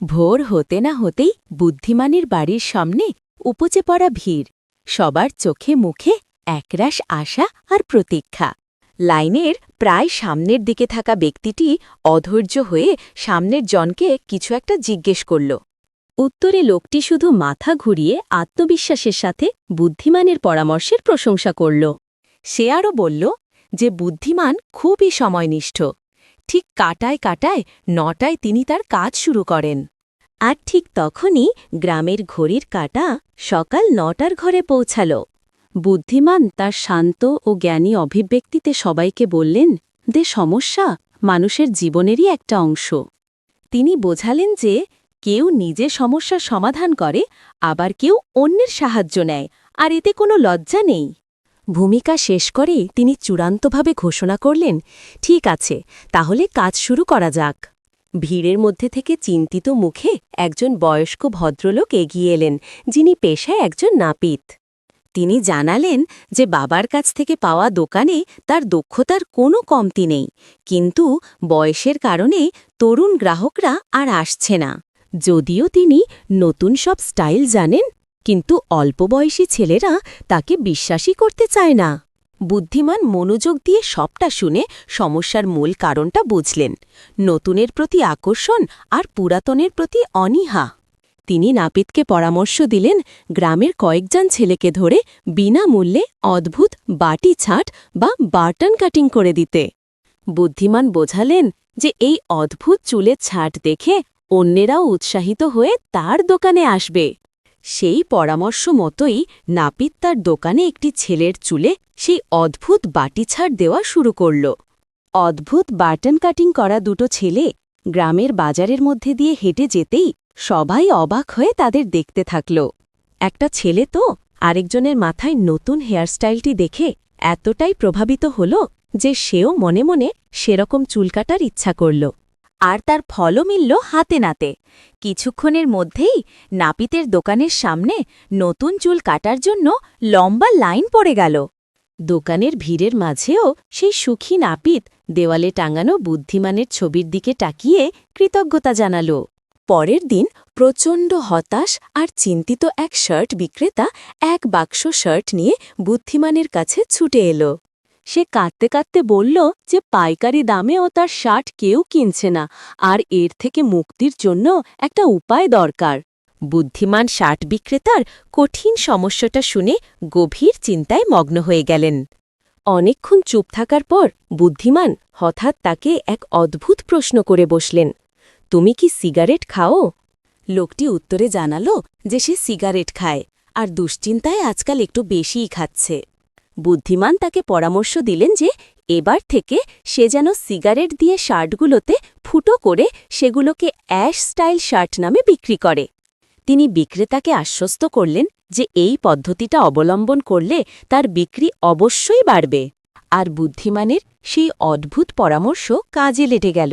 ভোর হতে না হতেই বুদ্ধিমানের বাড়ির সামনে উপচে পড়া ভিড়। সবার চোখে মুখে একরাশ আশা আর প্রতীক্ষা। লাইনের প্রায় সামনের দিকে থাকা ব্যক্তিটি অধৈর্য হয়ে সামনের জনকে কিছু একটা জিজ্ঞেস করল। উত্তরে লোকটি শুধু মাথা ঘুরিয়ে আত্মবিশ্বাসের সাথে বুদ্ধিমানের পরামর্শের প্রশংসা করল। সে আরও বলল যে, বুদ্ধিমান খুবই সময়নিষ্ঠ। ঠিক কাটায় কাটায়, নটায় তিনি তার কাজ শুরু করেন। আর ঠিক তখনই গ্রামের ঘড়ির কাটা সকাল নটার ঘরে পৌঁছাল। বুদ্ধিমান, তার শান্ত ও জ্ঞানী অভিব্যক্তিতে সবাইকে বললেন, দে সমস্যা, মানুষের জীবনেরই একটা অংশ। তিনি বোঝালেন যে, কেউ নিজে সমস্যার সমাধান করে, আবার কেউ অন্যের সাহায্য নেয়, আর এতে কোনো লজ্জা নেই। ভূমিকা শেষ করে তিনি চূড়ান্তভাবে ঘোষণা করলেন, ঠিক আছে, তাহলে কাজ শুরু করা যাক। ভিড়ের মধ্যে থেকে চিন্তিত মুখে একজন বয়স্ক ভদ্রলোক এগিয়ে এলেন, যিনি পেশায় একজন নাপিত। তিনি জানালেন যে বাবার কাছ থেকে পাওয়া দোকানে তার দক্ষতার কোনো কমতি নেই, কিন্তু বয়সের কারণে তরুণ গ্রাহকরা আর আসছে না। যদিও তিনি নতুন সব স্টাইল জানেন কিন্তু অল্প বয়সী ছেলেরা তাকে বিশ্বাসই করতে চায় না। বুদ্ধিমান মনোযোগ দিয়ে সবটা শুনে সমস্যার মূল কারণটা বুঝলেন। নতুনের প্রতি আকর্ষণ আর পুরাতনের প্রতি অনীহা। তিনি নাপিতকে পরামর্শ দিলেন, গ্রামের কয়েকজন ছেলেকে ধরে বিনামূল্যে অদ্ভুত বাটি ছাট বা বাটন কাটিং করে দিতে। বুদ্ধিমান বোঝালেন যে এই অদ্ভুত চুলের ছাট দেখে অন্যেরাও উৎসাহিত হয়ে তার দোকানে আসবে। সেই পরামর্শ মতোই নাপিত তার দোকানে একটি ছেলের চুলে সেই অদ্ভুত বাটি ছাড় দেওয়া শুরু করল। অদ্ভুত বাটন কাটিং করা দুটো ছেলে গ্রামের বাজারের মধ্যে দিয়ে হেঁটে যেতেই সবাই অবাক হয়ে তাদের দেখতে থাকল। একটা ছেলে তো আরেকজনের মাথায় নতুন হেয়ারস্টাইলটি দেখে এতটাই প্রভাবিত হল যে সেও মনে মনে সেরকম চুল কাটার ইচ্ছা করল। আর তার ফলও মিলল হাতে নাতে। কিছুক্ষণের মধ্যেই নাপিতের দোকানের সামনে নতুন চুল কাটার জন্য লম্বা লাইন পড়ে গেল। দোকানের ভিড়ের মাঝেও সেই সুখী নাপিত দেওয়ালে টাঙানো বুদ্ধিমানের ছবির দিকে তাকিয়ে কৃতজ্ঞতা জানাল। পরের দিন প্রচণ্ড হতাশ আর চিন্তিত এক শার্ট বিক্রেতা এক বাক্স শার্ট নিয়ে বুদ্ধিমানের কাছে ছুটে এলো। সে কাঁদতে কাঁদতে বলল যে পাইকারি দামেও তার শার্ট কেউ কিনছে না, আর এর থেকে মুক্তির জন্য একটা উপায় দরকার। বুদ্ধিমান শার্ট বিক্রেতার কঠিন সমস্যাটা শুনে গভীর চিন্তায় মগ্ন হয়ে গেলেন। অনেকক্ষণ চুপ থাকার পর বুদ্ধিমান হঠাৎ তাকে এক অদ্ভুত প্রশ্ন করে বসলেন, তুমি কি সিগারেট খাও? লোকটি উত্তরে জানালো যে সে সিগারেট খায়, আর দুশ্চিন্তায় আজকাল একটু বেশিই খাচ্ছে। বুদ্ধিমান তাকে পরামর্শ দিলেন যে এবার থেকে সে যেন সিগারেট দিয়ে শার্টগুলোতে ফুটো করে সেগুলোকে অ্যাশ স্টাইল শার্ট নামে বিক্রি করে। তিনি বিক্রেতাকে আশ্বস্ত করলেন যে এই পদ্ধতিটা অবলম্বন করলে তার বিক্রি অবশ্যই বাড়বে। আর বুদ্ধিমানের সেই অদ্ভুত পরামর্শ কাজে লেটে গেল।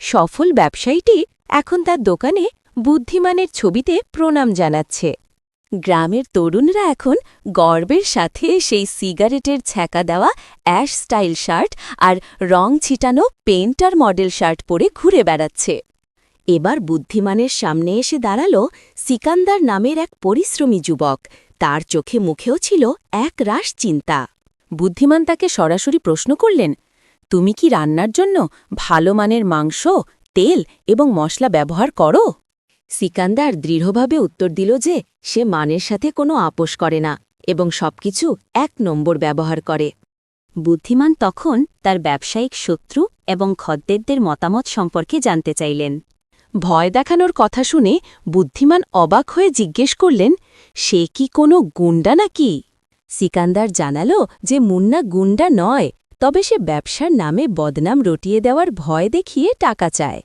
সফল ব্যবসায়ীটি এখন তার দোকানে বুদ্ধিমানের ছবিতে প্রণাম জানাচ্ছে। গ্রামের তরুণরা এখন গর্বের সাথে সেই সিগারেটের ছ্যাঁকা দেওয়া অ্যাশ স্টাইল শার্ট আর রং ছিটানো পেন্টার মডেল শার্ট পরে ঘুরে বেড়াচ্ছে। এবার বুদ্ধিমানের সামনে এসে দাঁড়াল সিকান্দার নামের এক পরিশ্রমী যুবক। তার চোখে মুখেও ছিল এক রাশ চিন্তা। বুদ্ধিমান তাকে সরাসরি প্রশ্ন করলেন, তুমি কি রান্নার জন্য ভালো মানের মাংস, তেল এবং মশলা ব্যবহার করো? সিকান্দার দৃঢ়ভাবে উত্তর দিল যে সে মানের সাথে কোনো আপোষ করে না এবং সবকিছু এক নম্বর ব্যবহার করে। বুদ্ধিমান তখন তার ব্যবসায়িক শত্রু এবং খদ্দেরদের মতামত সম্পর্কে জানতে চাইলেন। ভয় দেখানোর কথা শুনে বুদ্ধিমান অবাক হয়ে জিজ্ঞেস করলেন, সে কি কোনো গুন্ডা নাকি? সিকান্দার জানালো যে মুন্না গুন্ডা নয়, তবে সে ব্যবসার নামে বদনাম রটিয়ে দেওয়ার ভয় দেখিয়ে টাকা চায়।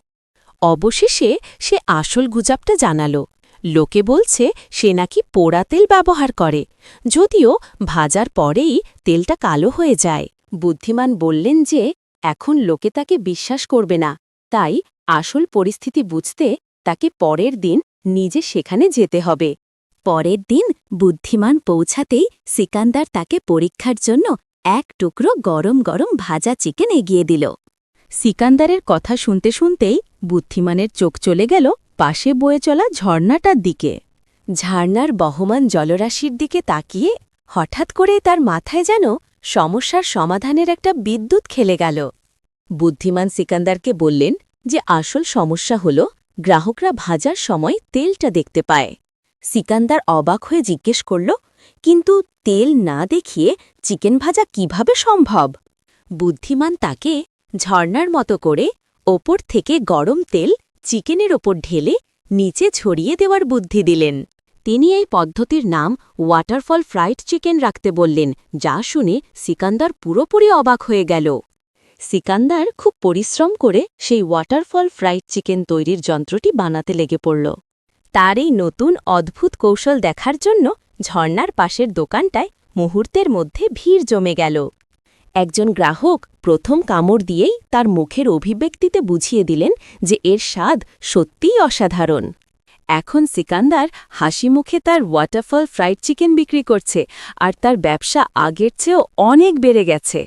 অবশেষে সে আসল গুজাবটা জানালো। লোকে বলছে, সে নাকি পোড়া তেল ব্যবহার করে। যদিও ভাজার পরেই তেলটা কালো হয়ে যায়। বুদ্ধিমান বললেন যে, এখন লোকে তাকে বিশ্বাস করবে না। তাই আসল পরিস্থিতি বুঝতে তাকে পরের দিন নিজে সেখানে যেতে হবে। পরের দিন বুদ্ধিমান পৌঁছাতেই সিকান্দার তাকে পরীক্ষার জন্য এক টুকরো গরম গরম ভাজা চিকেন এগিয়ে দিল। সিকান্দারের কথা শুনতে শুনতেই বুদ্ধিমানের চোখ চলে গেল পাশে বয়ে চলা ঝর্ণাটার দিকে। ঝর্ণার বহমান জলরাশির দিকে তাকিয়ে হঠাৎ করে তার মাথায় যেন সমস্যার সমাধানের একটা বিদ্যুৎ খেলে গেল। বুদ্ধিমান সিকান্দারকে বললেন যে আসল সমস্যা হল গ্রাহকরা ভাজার সময় তেলটা দেখতে পায়। সিকান্দার অবাক হয়ে জিজ্ঞেস করল, কিন্তু তেল না দেখিয়ে চিকেন ভাজা কীভাবে সম্ভব? বুদ্ধিমান তাকে ঝর্ণার মতো করে ওপর থেকে গরম তেল চিকেনের ওপর ঢেলে নিচে ছড়িয়ে দেওয়ার বুদ্ধি দিলেন। তিনি এই পদ্ধতির নাম ওয়াটারফল ফ্রাইড চিকেন রাখতে বললেন, যা শুনে সিকান্দার পুরোপুরি অবাক হয়ে গেল। সিকান্দার খুব পরিশ্রম করে সেই ওয়াটারফল ফ্রাইড চিকেন তৈরির যন্ত্রটি বানাতে লেগে পড়ল। তার এই নতুন, অদ্ভুত কৌশল দেখার জন্য ঝর্ণার পাশের দোকানটায় মুহূর্তের মধ্যে ভিড় জমে গেল। একজন গ্রাহক প্রথম কামড় দিয়েই তার মুখের অভিব্যক্তিতে বুঝিয়ে দিলেন যে এর স্বাদ সত্যিই অসাধারণ। এখন সিকান্দার হাসি মুখে তার ওয়াটারফল ফ্রাইড চিকেন বিক্রি করছে আর তার ব্যবসা আগের চেয়েও অনেক বেড়ে গেছে।